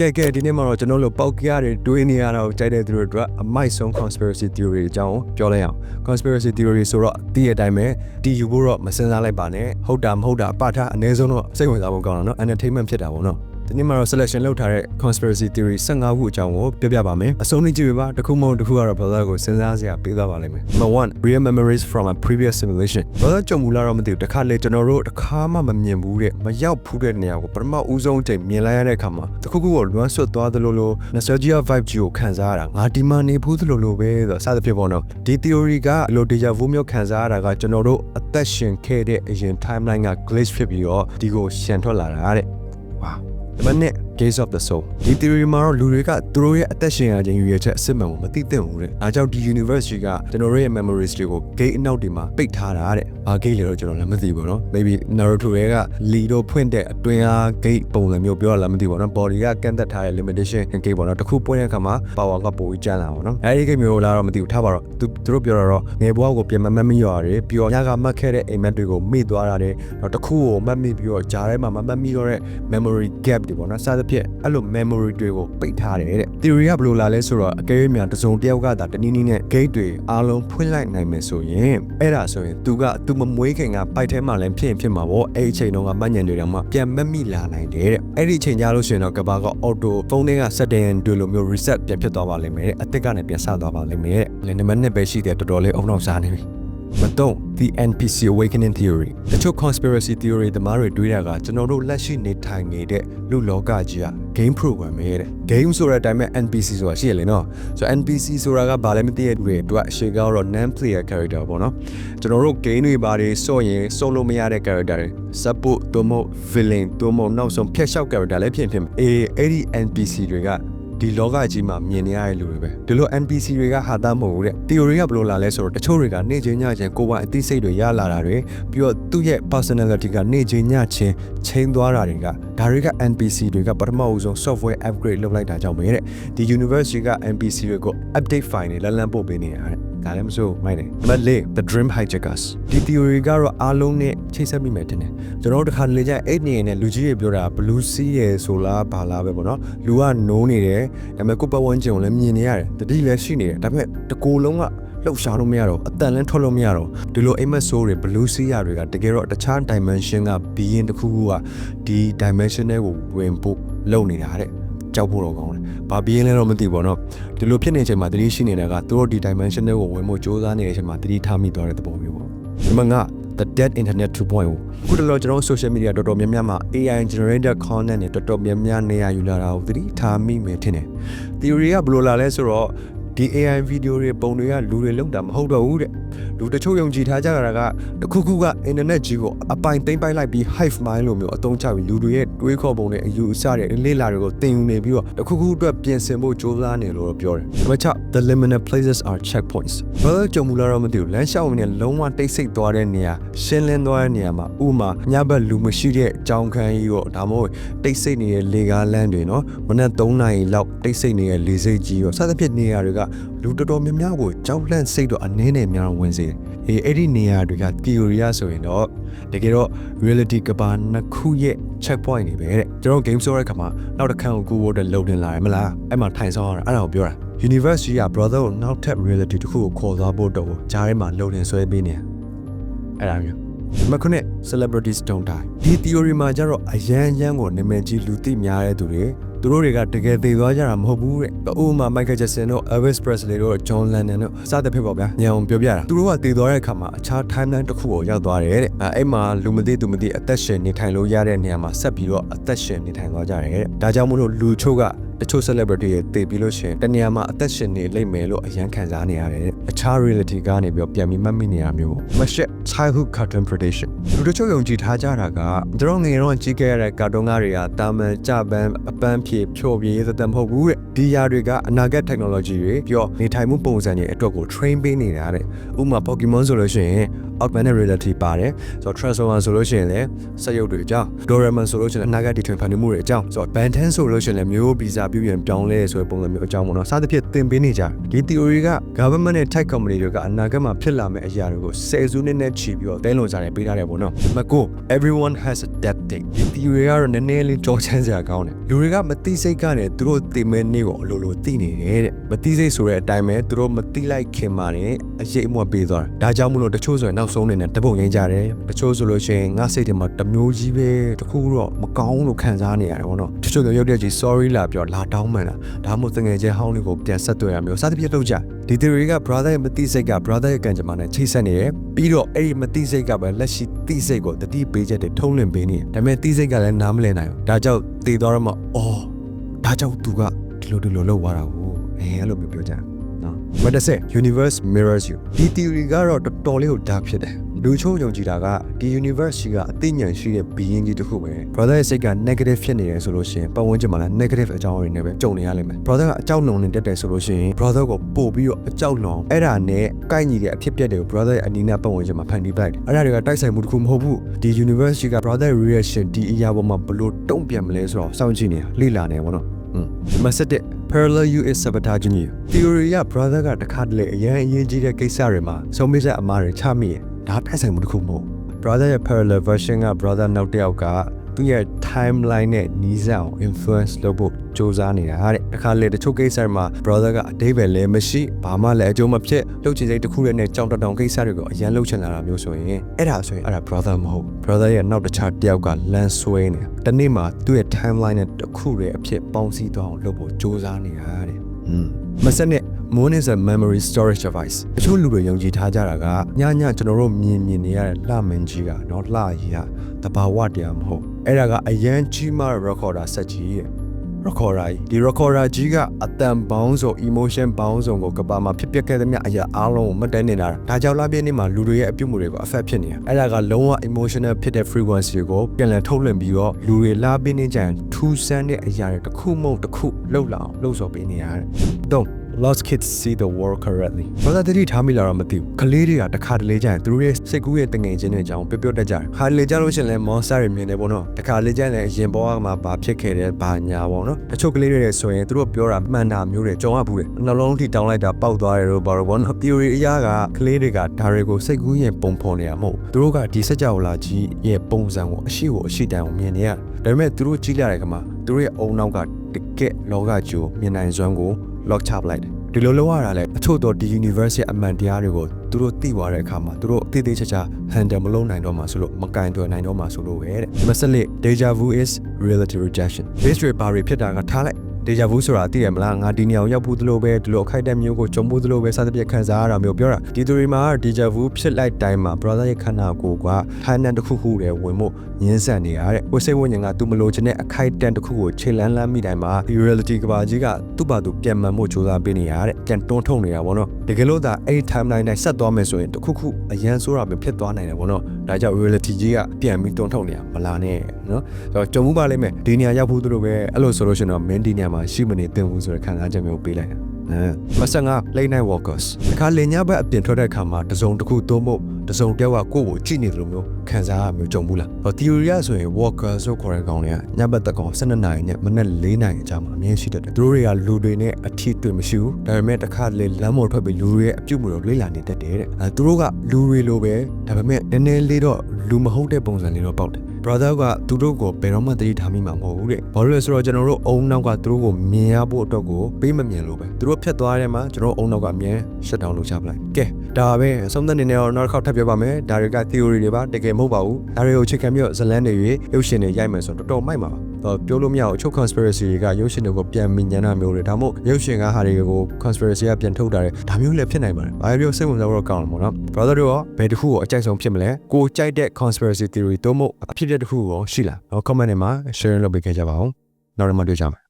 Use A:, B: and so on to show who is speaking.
A: ကဲကဲဒီနေ့မှာတော့ကျွန်တော်တို့ပေါက်ကြရတွေးနေရတာကိုကြိုက်တဲ့သူတို့အတွက်အမိုက်ဆုံး conspiracy theory အကြောင်းကိုပြောလိုက်အောင် conspiracy theory ဆိုတော့တည့်ရတိုင်းပဲတည်ယူဖို့တော့မစင်စားလိုက်ပါနဲ့ဟုတ်တာမဟုတ်တာအပထားအနည်းဆုံးတော့စိတ်ဝင်စားဖို့ကောင်းတာเนาะ entertainment ဖြစ်တာပေါ့เนาะ ဒီနေ့မှာတော့ selection လုပ်ထားတဲ့ conspiracy theory 15ခုအကြောင်းကိုပြောပြပါမယ်အဆုံးထိကြည့်ပြပါတစ်ခုမဟုတ်တစ်ခုကတော့ brother ကိုစဉ်းစားစရာပေးသွားပါလိမ့်မယ် number 1 real memories from a previous simulation brother ကြုံမူလာတော့မသိဘူးတစ်ခါလေကျွန်တော်တို့တစ်ခါမှမမြင်ဘူးတဲ့မရောက်ဖူးတဲ့နေရာကိုပထမဦးဆုံးအချိန်မြင်လိုက်ရတဲ့အခါမှာတစ်ခုခုကိုလွမ်းဆွတ်သွားသလိုလို nostalgia vibe ကြီးကိုခံစားရတာငါဒီမှာနေဘူးသလိုလိုပဲဆိုတော့စသဖြင့်ပေါ့နော်ဒီ theory ကဘယ်လို deja vu မျိုးခံစားရတာကကျွန်တော်တို့အသက်ရှင်ခဲ့တဲ့အရင် timeline က glitch ဖြစ်ပြီးတော့ဒီကိုရှန်ထွက်လာတာတဲ့ wow ဒီမနဲ့ gaze of the soul ဒီ theory မှာတော့လူတွေကသူတို့ရဲ့အသက်ရှင်ရခြင်းရည်ရွယ်ချက်အစစ်မှန်ကိုမသိသင့်ဘူးတဲ့အားကြောင့်ဒီ universe ကြီးကကျွန်တော်တို့ရဲ့ memories တွေကို gate အနောက်တွေမှာပိတ်ထားတာတဲ့ဘာ gate လဲတော့ကျွန်တော်လည်းမသိဘူးเนาะ maybe Naruto ရဲ့က လီတို့ဖွင့်တဲ့အတွင်းအား gate ပုံစံမျိုးပြောရလားမသိဘူးเนาะ body ကကန့်သက်ထားတဲ့ limitation gate ပေါ့เนาะတစ်ခုပွင့်တဲ့အခါမှာ power ကပိုပြီးကျန်လာပါเนาะအဲဒီ gate မျိုးလားတော့မသိဘူးထားပါတော့သူသူတို့ပြောတာတော့ငယ်ဘဝကိုပြန်မမတ်မိရတယ်ပြီးတော့ညကမှတ်ခဲ့တဲ့အိမ်မက်တွေကိုမေ့သွားရတယ်တော့တစ်ခုကိုမှတ်မိပြီးတော့ဂျားထဲမှာမမှတ်မိတော့တဲ့ memory gap တွေပေါ့နော်စသ ဖြင့်အဲ့လို memory တွေကိုပိတ်ထားတယ်တဲ့ theory ကဘယ်လိုလာလဲဆိုတော့အကယ်၍များတစ်စုံတစ်ယောက်ကသာတနည်းနည်းနဲ့ gate တွေအားလုံးဖွင့်လိုက်နိုင်မယ်ဆိုရင်အဲ့ဒါဆိုရင်သူကသူမမွေးခင်ကပိုက်ထဲမှာလည်းဖြစ်ရင်ဖြစ်မှာပေါ့အဲ့ဒီအချိန်တုန်းကမှတ်ဉာဏ်တွေတောင်မှပြန်မက်မိလာနိုင်တယ်တဲ့အဲ့ဒီအချိန်ကြလို့ရှိရင်တော့ကဘာက auto ဖုန်းထဲက setting တွေလိုမျိုး reset ပြန်ဖြစ်သွားပါလိမ့်မယ်တဲ့အစ်စ်ကနေပြန်ဆသွားပါလိမ့်မယ်တဲ့လည်းနံပါတ်1ပဲရှိတယ်တော်တော်လေးအုံနောက်စားနေပြီ မတော့ the NPC awakening theory တချို့ conspiracy theory တမားတွေတွေးတာကကျွန်တော်တို့လက်ရှိနေထိုင်နေတဲ့လူလောကကြီးက game program ပဲတဲ့ game ဆိုတဲ့အတိုင်းပဲ NPC ဆိုတာရှိရလေနော်ဆိုတော့ NPC ဆိုတာကဘာလဲမသိတဲ့လူတွေအတွက်အရှိကတော့ non player character ပေါ့နော်ကျွန်တော်တို့ game တွေဘာတွေစော့ရင်စော့လို့မရတဲ့ character တွေ support တို့မဟုတ် villain တို့မဟုတ်နောက်ဆုံးဖျက်လျှောက် character လည်းဖြစ်ဖြစ်မယ်အေးအဲ့ဒီ NPC တွေက ဒီလောကကြီးမှာမြင်နေရတဲ့လူတွေပဲဒီလို NPC တွေကဟာသားမဟုတ်ဘူးတဲ့ theory ကဘယ်လိုလာလဲဆိုတော့တချို့တွေကနေချင်းညချင်းကိုယ်ပိုင်အသိစိတ်တွေရလာတာတွေပြီးတော့သူ့ရဲ့ personality ကနေချင်းညချင်းချင်းသွားတာတွေကဒါတွေက NPC တွေကပထမဦးဆုံး software upgrade လုပ်လိုက်တာကြောင့်ပဲတဲ့ဒီ university က NPC တွေကို update file တွေလန်းလန်းပို့ပေးနေတာတဲ့ ဒါလည်းမဆိုမိုက်တယ်နံပါတ်၄ the dream hijackers ဒီ theory ကတော့အားလုံးနဲ့ချိတ်ဆက်မိမယ်တင်တယ်ကျွန်တော်တို့တစ်ခါလေကျရင်အဲ့နေနဲ့လူကြီးတွေပြောတာ blue sea ရယ်ဆိုလားဘာလားပဲပေါ့နော်လူကနိုးနေတယ်ဒါပေမဲ့ကိုယ့်ပတ်ဝန်းကျင်ကိုလည်းမြင်နေရတယ်တတိလည်းရှိနေတယ်ဒါပေမဲ့တကိုယ်လုံးကလှုပ်ရှားလို့မရတော့အတန်လည်းထွက်လို့မရတော့ဒီလိုအိမ်မက်ဆိုးတွေ blue sea ရတွေကတကယ်တော့တခြား dimension က being တစ်ခုခုကဒီ dimension တွေကိုဝင်ဖို့လုပ်နေတာတဲ့ ကြောက်ဖို့တော့ကောင်းတယ်။ဘာပြီးရင်လဲတော့မသိဘူးပေါ့နော်။ဒီလိုဖြစ်နေချိန်မှာတတိရှိနေတာကသူတို့ဒီ dimension တွေကိုဝင်ဖို့စ조사နေတဲ့အချိန်မှာတတိထားမိသွားတဲ့သဘောမျိုးပေါ့။ဒီမှာငါ the dead internet 2.0ခုတလောကျွန်တော် social media တော်တော်များများမှာ AI generated content တွေတော်တော်များများနေရာယူလာတာကိုသတိထားမိမယ်ထင်တယ်။ theory ကဘယ်လိုလာလဲဆိုတော့ ဒီ AI video တွေပုံတွေကလူတွေလောက်တာမဟုတ်တော့ဘူးတဲ့လူတချို့ယုံကြည်ထားကြတာကတခုခုက internet ကြီးကိုအပိုင်သိမ့်ပိုက်လိုက်ပြီး hive mind လိုမျိုးအသုံးချပြီးလူတွေရဲ့တွေးခေါ်ပုံတွေအယူအဆတွေလေးလာတွေကိုတင်ယူနေပြီးတော့တခုခုအတွက်ပြင်ဆင်ဖို့ကြိုးစားနေလို့တော့ပြောတယ်။ဒါပေမဲ့ the liminal places are checkpoints ။ဘာလို့ကြုံမူလာတော့မသိဘူးလမ်းလျှောက်နေလုံးဝတိတ်ဆိတ်သွားတဲ့နေရာရှင်းလင်းသွားတဲ့နေရာမှာဥမာညဘက်လူမရှိတဲ့အကြောင်းခန်းကြီးရောဒါမှမဟုတ်တိတ်ဆိတ်နေတဲ့လေကားလမ်းတွေနော်မနက်3နာရီလောက်တိတ်ဆိတ်နေတဲ့လေဆိပ်ကြီးရောစသဖြင့်နေရာတွေကလူတော်တော်များများကိုကြောက်လန့်စိတ်တော့အနည်းနဲ့များဝင်စေတယ်။အေးအဲ့ဒီနေရာတွေက theory ဆိုရင်တော့တကယ်တော့ reality ကဘာနှစ်ခုရဲ့ checkpoint တွေပဲတဲ့ကျွန်တော် game ဆိုတဲ့ခါမှာနောက်တစ်ခါကိုကူဖို့တဲ့လုံတင်လာရမလားအဲ့မှာထိုင်ဆောင်ရတာအဲ့ဒါကိုပြောတာ universe ကြီးက brother ကိုနောက်ထပ် reality တစ်ခုကိုခေါ်သွားဖို့တော့ဂျားထဲမှာလုံတင်ဆွဲပေးနေအဲ့ဒါမျိုးမခုနဲ့ celebrities don't die ဒီ theory မှာကျတော့အရန်ရန်ကိုနာမည်ကြီးလူသိများတဲ့သူတွေ သူတို့တွေကတကယ်သေသွားကြတာမဟုတ်ဘူးတဲ့။ဥပမာ Michael Jackson တို့ Elvis Presley တို့ John Lennon တို့စသဖြင့်ပေါ့ဗျာ။ညံအောင်ပြောပြတာ။သူတို့ကသေသွားတဲ့အခါမှာအခြား timeline တစ်ခုကိုရောက်သွားတယ်တဲ့။အဲအဲ့မှာလူမသိသူမသိအသက်ရှင်နေထိုင်လို့ရတဲ့နေရာမှာဆက်ပြီးတော့အသက်ရှင်နေထိုင်သွားကြတယ်တဲ့။ဒါကြောင့်မို့လို့လူချို့ကတ ချို့ celebrity တွေတည်ပြီးလို့ရှရင်တနေရာမှာအသက်ရှင်နေလိမ့်မယ်လို့အရန်ခံစားနေရတယ်တဲ့အခြား reality ကနေပြီးတော့ပြန်ပြီးမှတ်မိနေရမျိုးမရှက် childhood cartoon prediction လူတချို့ယုံကြည်ထားကြတာကကျွန်တော်ငယ်တော့ကြီးခဲ့ရတဲ့ကာတွန်းကားတွေကတာမန်ကြပန်းအပန်းဖြေဖြောပြေးသတဲ့မဟုတ်ဘူးတဲ့ဒီຢာတွေကအနာဂတ် technology တွေပြီးတော့နေထိုင်မှုပုံစံတွေအတွက်ကို train ပေးနေတာတဲ့ဥပမာ Pokemon ဆိုလို့ရှိရင် augmented reality ပါတယ်ဆိုတော့ transformer ဆိုလို့ရှိရင်လည်းစက်ရုပ်တွေအကြောင်း Doraemon ဆိုလို့ရှိရင်အနာဂတ်တီထွင်ဖန်တီးမှုတွေအကြောင်းဆိုတော့ Ben 10ဆိုလို့ရှိရင်လည်းမျိုးဗီဇာပြုပြင်ပြောင်းလဲဆိုတဲ့ပုံစံမျိုးအကြောင်းပေါ့နော်စသဖြင့်သင်ပေးနေကြတယ်ဒီ theory က government နဲ့ tech company တွေကအနာဂတ်မှာဖြစ်လာမယ့်အရာတွေကိုဆယ်စုနှစ်နဲ့ချီပြီးတော့တဲလွန်ကြတယ်ပေးထားတယ်ပေါ့နော်မကို everyone has a death date ဒီ theory ကတော့နည်းနည်းလေးကြောချမ်းစရာကောင်းတယ်လူတွေကမသိစိတ်ကနေသူတို့သိမဲ့နေ့ကိုအလိုလိုသိနေတယ်တဲ့မသိစိတ်ဆိုတဲ့အတိုင်းပဲသူတို့မသိလိုက်ခင်မှာနေအရေးအမွတ်ပေးသွားတာဒါကြောင့်မလို့တချို့ဆိုရင်နောက်ဆုံးနေနဲ့တပုတ်ငိမ့်ကြတယ်တချို့ဆိုလို့ရှိရင်ငါစိတ်ထဲမှာတစ်မျိုးကြီးပဲတခုတော့မကောင်းလို့ခံစားနေရတယ်ပေါ့နော်တချို့ဆိုရုပ်တရက်ကြီး sorry လာပြောလာတောင်းမှန်တာဒါမှမဟုတ်တငယ်ချင်းဟောင်းလေးကိုပြန်ဆက်သွယ်ရမျိုးစသဖြင့်လုပ်ကြဒီ theory က brother ရဲ့မသိစိတ်က brother ရဲ့ကံကြမ္မာနဲ့ချိတ်ဆက်နေတယ်ပြီးတော့အဲ့ဒီမသိစိတ်ကပဲလက်ရှိသိစိတ်ကိုတတိပေးချက်တွေထုံးလင့်ပေးနေတယ်ဒါပေမဲ့သိစိတ်ကလည်းနားမလည်နိုင်ဘူးဒါကြောင့်တည်သွားတော့မှအော်ဒါကြောင့်သူကဒီလိုဒီလိုလုပ်သွားတာကိုအဲအဲ့လိုမျိုးပြောကြတယ်နော် မတဆက် universe mirrors you ဒီ theory ကတော့တော်တော်လေးကို dark ဖြစ်တယ်လူချို့ယုံကြည်တာကဒီ universe ရှိကအသိဉာဏ်ရှိတဲ့ being ကြီးတစ်ခုပဲ brother ရဲ့စိတ်က negative ဖြစ်နေတယ်ဆိုလို့ရှိရင်ပတ်ဝန်းကျင်မှာလည်း negative အကြောင်းအရာတွေနဲ့ပဲကြုံနေရလိမ့်မယ် brother ကအကြောက်လုံနေတတ်တယ်ဆိုလို့ရှိရင် brother ကိုပို့ပြီးတော့အကြောက်လုံအဲ့ဒါနဲ့ကိုက်ညီတဲ့အဖြစ်အပျက်တွေကို brother ရဲ့အနီးနားပတ်ဝန်းကျင်မှာဖန်တီးပလိုက်တယ်အဲ့ဒါတွေကတိုက်ဆိုင်မှုတစ်ခုမဟုတ်ဘူးဒီ universe ရှိက brother reaction ဒီအရာပေါ်မှာဘယ်လို့တုံ့ပြန်မလဲဆိုတော့စောင့်ကြည့်နေတာလေ့လာနေပါတော့อืม မဆက်တဲ့ parallel you is sabotaging you theory က brother ကတခါတလေအရင်အရင်ကြီးတဲ့ကိစ္စတွေမှာဆုံးဖြတ်ချက်အမှားတွေချမိရင်ဒါတိုက်ဆိုင်မှုတစ်ခုမဟုတ် brother ရဲ့ parallel version က brother နောက်တစ်ယောက်က သူ့ရဲ့ timeline နဲ့နီးစပ်အောင် influence လုပ်ဖို့စူးစမ်းနေတာတဲ့တခါလေတချို့ကိစ္စတွေမှာ brother ကအတိတ်ပဲလည်းမရှိဘာမှလည်းအကျိုးမဖြစ်လှုပ်ချင်စိတ်တစ်ခုရဲ့နဲ့ကြောင်တောင်တောင်ကိစ္စတွေကိုအရန်လှုပ်ချင်လာတာမျိုးဆိုရင်အဲ့ဒါဆိုရင်အဲ့ဒါ brother မဟုတ် brother ရဲ့နောက်တစ်ခြားတစ်ယောက်ကလမ်းဆွဲနေတာတနေ့မှာသူ့ရဲ့ timeline နဲ့တစ်ခုရဲ့အဖြစ်ပေါင်းစည်းသွားအောင်လုပ်ဖို့စူးစမ်းနေတာတဲ့อืมမစနဲ့ Moon is a memory storage device တချို့လူတွေယုံကြည်ထားကြတာကညညကျွန်တော်တို့မြင်မြင်နေရတဲ့လှမင်းကြီးကနော်လှကြီးကတဘာဝတရားမဟုတ်အဲ့ဒါကအရန်ကြီးမားတဲ့ recorder ဆက်ကြီးရဲ့ recorder ကြီးဒီ recorder ကြီးကအတန်ပေါင်းစုံ emotion ပေါင်းစုံကိုကဘာမှာဖြစ်ပျက်ခဲ့သမျှအရာအားလုံးကိုမှတ်တမ်းနေတာဒါကြောင့်လပြည့်နေ့မှာလူတွေရဲ့အပြုတ်မှုတွေကို affect ဖြစ်နေတာအဲ့ဒါကလုံးဝ emotional ဖြစ်တဲ့ frequency ကိုပြန်လည်ထုတ်လွှင့်ပြီးတော့လူတွေလာပြည့်နေကြရင်ထူးဆန်းတဲ့အရာတွေတစ်ခုမဟုတ်တစ်ခုလှုပ်လာအောင်လှုပ်ဆော်ပေးနေရတယ်တော့ lost kids see the world correctly ဘာသာတတိထားမိလာတော့မသိဘူးကလေးတွေကတခါတလေကျရင်သူတို့ရဲ့စိတ်ကူးရဲ့တငယ်ချင်းတွေအကြောင်းပြောပြောတတ်ကြတယ်ခါတလေကြလို့ရှရင်လဲ monster တွေမြင်တယ်ပေါ့နော်တခါလေကျရင်လည်းအရင်ဘဝမှာဘာဖြစ်ခဲ့တယ်ဘာညာပေါ့နော်တချို့ကလေးတွေဆိုရင်သူတို့ပြောတာမှန်တာမျိုးတွေကြုံရဘူးတယ်နှလုံးထိတောင်းလိုက်တာပေါက်သွားတယ်လို့ဘာလို့ပေါ့နော် theory အရာကကလေးတွေကဒါတွေကိုစိတ်ကူးရဲ့ပုံဖော်နေတာမဟုတ်သူတို့ကဒီစကြဝဠာကြီးရဲ့ပုံစံကိုအရှိကိုအရှိတန်ကိုမြင်နေရတယ်ဒါပေမဲ့သူတို့ကြည့်လိုက်တဲ့အခါမှာသူတို့ရဲ့အုံနောက်ကတကက်လောကကြီးကိုမြင်နိုင်စွမ်းကို lock ချပလိုက်တယ်ဒီလိုလုပ်ရတာလဲအချို့တော့ဒီ universe ရဲ့အမှန်တရားတွေကိုသူတို့သိသွားတဲ့အခါမှာသူတို့အသေးသေးချာချာ handle မလုပ်နိုင်တော့မှဆိုလို့မကင်တွယ်နိုင်တော့မှဆိုလို့ပဲတဲ့မစလက် deja vu is reality rejection base rate ဘာတွေဖြစ်တာကထားလိုက် deja vu ဆိုတာသိရမလားငါဒီနေရာကိုရောက်ဘူးသလိုပဲဒီလိုအခိုက်အတန့်မျိုးကိုကြုံဘူးသလိုပဲစသဖြင့်ခံစားရတာမျိုးပြောတာဒီသူတွေမှာ deja vu ဖြစ်လိုက်တိုင်းမှာ brother ရဲ့ခန္ဓာကိုယ်ကထိုင်နှံတစ်ခုခုတည်းဝင်မှုညှင်းဆန်နေရတဲ့ဝိစိတ်ဝိညာဉ်ကသူမလိုချင်တဲ့အခိုက်အတန့်တစ်ခုကိုခြေလန်းလန်းမိတိုင်းမှာဒီ reality ကဘာကြီးကသူ့ဘာသူပြန်မှန်မှုစူးစမ်းပေးနေရတဲ့ပြန်တွန်းထုတ်နေတာပေါ့နော်တကယ်လို့သာအဲ့ဒီ timeline တိုင်းဆက်သွားမယ်ဆိုရင်တစ်ခုခုအရန်ဆိုးတာပဲဖြစ်သွားနိုင်တယ်ပေါ့နော်ဒါကြောင့် reality ကြီးကပြန်ပြီးတွန်းထုတ်နေတာမလာနဲ့နော်ဆိုတော့ကြုံမှုပါလိမ့်မယ်ဒီနေရာရောက်ဖို့သူတို့ပဲအဲ့လိုဆိုလို့ရှိရင်တော့ main ဒီနေရာမှာရှိမနေသင့်ဘူးဆိုတဲ့ခံစားချက်မျိုးပေးလိုက်တယ်အဲမဆန်က late night walkers ဒီခါလင်ညဘက်အပြင်ထွက်တဲ့အခါမှာတစုံတစ်ခုသုံးဖို့တ စုံတစ်ယောက်ကကိုယ့်ကိုကြည့်နေတယ်လို့မျိုးခံစားရမျိုးကြုံဘူးလားဟော theory ရဆိုရင် walker ဆိုခေါ်တဲ့ကောင်တွေကညဘက်တကောင်12နာရီနဲ့မနက်4နာရီအကြာမှာအမြင်ရှိတတ်တယ်သူတို့တွေကလူတွေနဲ့အထီးတွေ့မရှိဘူးဒါပေမဲ့တစ်ခါလေလမ်းပေါ်ထွက်ပြီးလူတွေရဲ့အပြုတ်မှုတွေလေ့လာနေတတ်တယ်တဲ့အဲသူတို့ကလူတွေလိုပဲဒါပေမဲ့နည်းနည်းလေးတော့လူမဟုတ်တဲ့ပုံစံလေးတော့ပေါက်တယ် brother ကသူတို့ကိုဘယ်တော့မှသတိထားမိမှာမဟုတ်ဘူးတဲ့ဘာလို့လဲဆိုတော့ကျွန်တော်တို့အုံနောက်ကသူတို့ကိုမြင်ရဖို့အတွက်ကိုပေးမမြင်လို့ပဲသူတို့ဖြတ်သွားတဲ့မှာကျွန်တော်အုံနောက်ကအမြင် shut down လုပ်ချပလိုက်ကဲဒါပဲအဆုံးသက်နေနေတော့နောက်တစ်ခေါက်ထပ်ပြောပါမယ်ဒါတွေက theory တွေပါတကယ်မဟုတ်ပါဘူးဒါတွေကိုချက်ခံပြီးတော့ဇလန်းတွေရုပ်ရှင်တွေရိုက်မယ်ဆိုတော့တော်တော်မိုက်မှာပါတော့ပြောလို့မရအောင်အချုပ် conspiracy တွေကရုပ်ရှင်တွေကိုပြန်မြင်ညံတာမျိုးတွေဒါမှမဟုတ်ရုပ်ရှင်ကဟာတွေကို conspiracy ကပြန်ထုတ်တာတွေဒါမျိုးလည်းဖြစ်နိုင်ပါတယ်။ဘာပြောစိတ်ဝင်စားဖို့ကောင်းတယ်ပေါ့နော်။ brother တို့ရောဘယ်တစ်ခုကိုအကြိုက်ဆုံးဖြစ်မလဲ။ကိုကြိုက်တဲ့ conspiracy theory တို့မို့အဖြစ်တဲ့တစ်ခုကိုရှိလား။တော့ comment တွေမှာ share လုပ်ပေးခဲ့ကြပါဦး။နောက်တစ်ခါတွေ့ကြမယ်